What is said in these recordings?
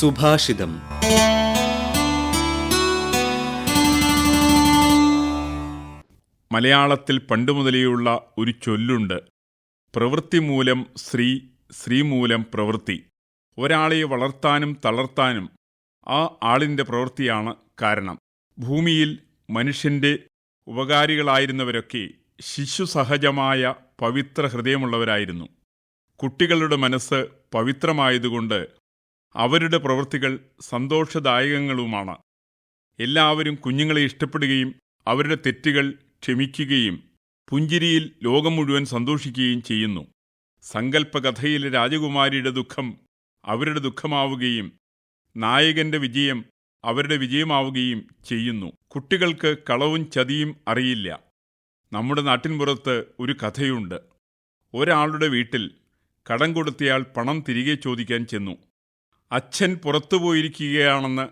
സുഭാഷിതം. മലയാളത്തിൽ പണ്ടുമുതലേയുള്ള ഒരു ചൊല്ലുണ്ട്. പ്രവൃത്തി മൂലം ശ്രീ ശ്രീ മൂലം പ്രവൃത്തി. ഒരാളെ വളർത്താനും തളർത്താനും ആ ആളിന്റെ പ്രവൃത്തിയാണ് കാരണം. ഭൂമിയിൽ മനുഷ്യന്റെ ഉപകാരികളായിരുന്നവരൊക്കെ ശിശുസഹജമായ പവിത്ര ഹൃദയമുള്ളവരായിരുന്നു. കുട്ടികളുടെ മനസ്സ് പവിത്രമായതുകൊണ്ട് അവരുടെ പ്രവൃത്തികൾ സന്തോഷദായകങ്ങളുമാണ്. എല്ലാവരും കുഞ്ഞുങ്ങളെ ഇഷ്ടപ്പെടുകയും അവരുടെ തെറ്റുകൾ ക്ഷമിക്കുകയും പുഞ്ചിരിയിൽ ലോകം മുഴുവൻ സന്തോഷിക്കുകയും ചെയ്യുന്നു. സങ്കല്പകഥയിലെ രാജകുമാരിയുടെ ദുഃഖം അവരുടെ ദുഃഖമാവുകയും നായകന്റെ വിജയം അവരുടെ വിജയമാവുകയും ചെയ്യുന്നു. കുട്ടികൾക്ക് കളവും ചതിയും അറിയില്ല. നമ്മുടെ നാട്ടിൻപുറത്ത് ഒരു കഥയുണ്ട്. ഒരാളുടെ വീട്ടിൽ കടം കൊടുത്തയാൾ പണം തിരികെ ചോദിക്കാൻ ചെന്നു. അച്ഛൻ പുറത്തു പോയിരിക്കുകയാണെന്ന്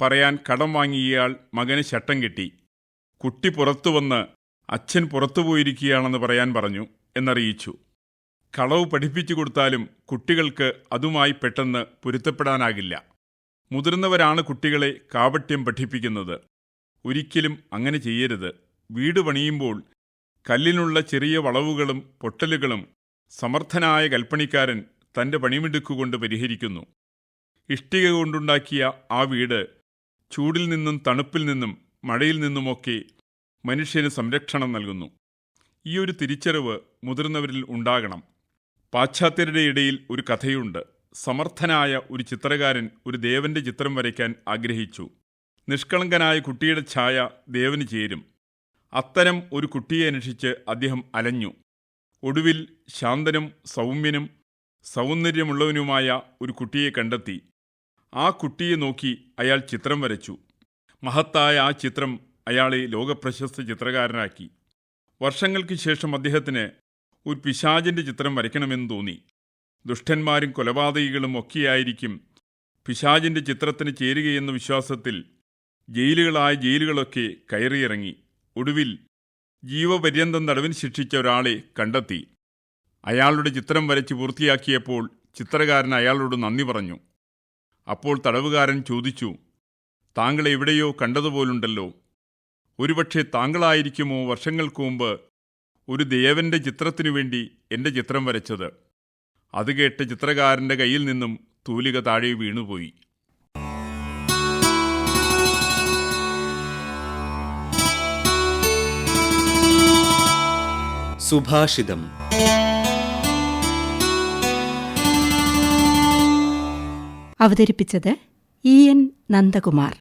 പറയാൻ കടം വാങ്ങിയയാൾ മകന് ശട്ടം കെട്ടി. കുട്ടി പുറത്തു വന്ന് അച്ഛൻ പുറത്തുപോയിരിക്കുകയാണെന്ന് പറയാൻ പറഞ്ഞു എന്നറിയിച്ചു. കളവ് പഠിപ്പിച്ചു കൊടുത്താലും കുട്ടികൾക്ക് അതുമായി പെട്ടെന്ന് പൊരുത്തപ്പെടാനാകില്ല. മുതിർന്നവരാണ് കുട്ടികളെ കാപട്യം പഠിപ്പിക്കുന്നത്. ഒരിക്കലും അങ്ങനെ ചെയ്യരുത്. വീട് പണിയുമ്പോൾ കല്ലിനുള്ള ചെറിയ വളവുകളും പൊട്ടലുകളും സമർത്ഥനായ കൽപ്പണിക്കാരൻ തന്റെ പണിമിടുക്കുകൊണ്ട് പരിഹരിക്കുന്നു. ഇഷ്ടിക കൊണ്ടുണ്ടാക്കിയ ആ വീട് ചൂടിൽ നിന്നും തണുപ്പിൽ നിന്നും മഴയിൽ നിന്നുമൊക്കെ മനുഷ്യന് സംരക്ഷണം നൽകുന്നു. ഈ ഒരു തിരിച്ചറിവ് മുതിർന്നവരിൽ ഉണ്ടാകണം. പാശ്ചാത്യരുടെ ഇടയിൽ ഒരു കഥയുണ്ട്. സമർത്ഥനായ ഒരു ചിത്രകാരൻ ഒരു ദേവന്റെ ചിത്രം വരയ്ക്കാൻ ആഗ്രഹിച്ചു. നിഷ്കളങ്കനായ കുട്ടിയുടെ ഛായ ദേവന് ചേരും. അത്തരം ഒരു കുട്ടിയെ അന്വേഷിച്ച് അദ്ദേഹം അലഞ്ഞു. ഒടുവിൽ ശാന്തനും സൗമ്യനും സൗന്ദര്യമുള്ളവനുമായ ഒരു കുട്ടിയെ കണ്ടെത്തി. ആ കുട്ടിയെ നോക്കി അയാൾ ചിത്രം വരച്ചു. മഹത്തായ ആ ചിത്രം അയാളെ ലോകപ്രശസ്ത ചിത്രകാരനാക്കി. വർഷങ്ങൾക്ക് ശേഷം അദ്ദേഹത്തിന് ഒരു പിശാചിന്റെ ചിത്രം വരയ്ക്കണമെന്ന് തോന്നി. ദുഷ്ടന്മാരും കൊലപാതകികളും ഒക്കെയായിരിക്കും പിശാചിന്റെ ചിത്രത്തിന് ചേരുകയെന്ന വിശ്വാസത്തിൽ ജയിലുകളായ ജയിലുകളൊക്കെ കയറിയിറങ്ങി. ഒടുവിൽ ജീവപര്യന്തം തടവിന് ശിക്ഷിച്ച ഒരാളെ കണ്ടെത്തി. അയാളുടെ ചിത്രം വരച്ച് പൂർത്തിയാക്കിയപ്പോൾ ചിത്രകാരൻ അയാളോട് നന്ദി പറഞ്ഞു. അപ്പോൾ തടവുകാരൻ ചോദിച്ചു താങ്കളെ എവിടെയോ കണ്ടതുപോലുണ്ടല്ലോ. ഒരുപക്ഷെ താങ്കളായിരിക്കുമോ വർഷങ്ങൾക്ക് മുമ്പ് ഒരു ദേവന്റെ ചിത്രത്തിനു വേണ്ടി എന്റെ ചിത്രം വരച്ചത്. അത് കേട്ട് ചിത്രകാരന്റെ കയ്യിൽ നിന്നും തൂലിക താഴെ വീണുപോയി. സുഭാഷിതം. അവതരിപ്പിച്ചത് ഇ എൻ നന്ദകുമാർ.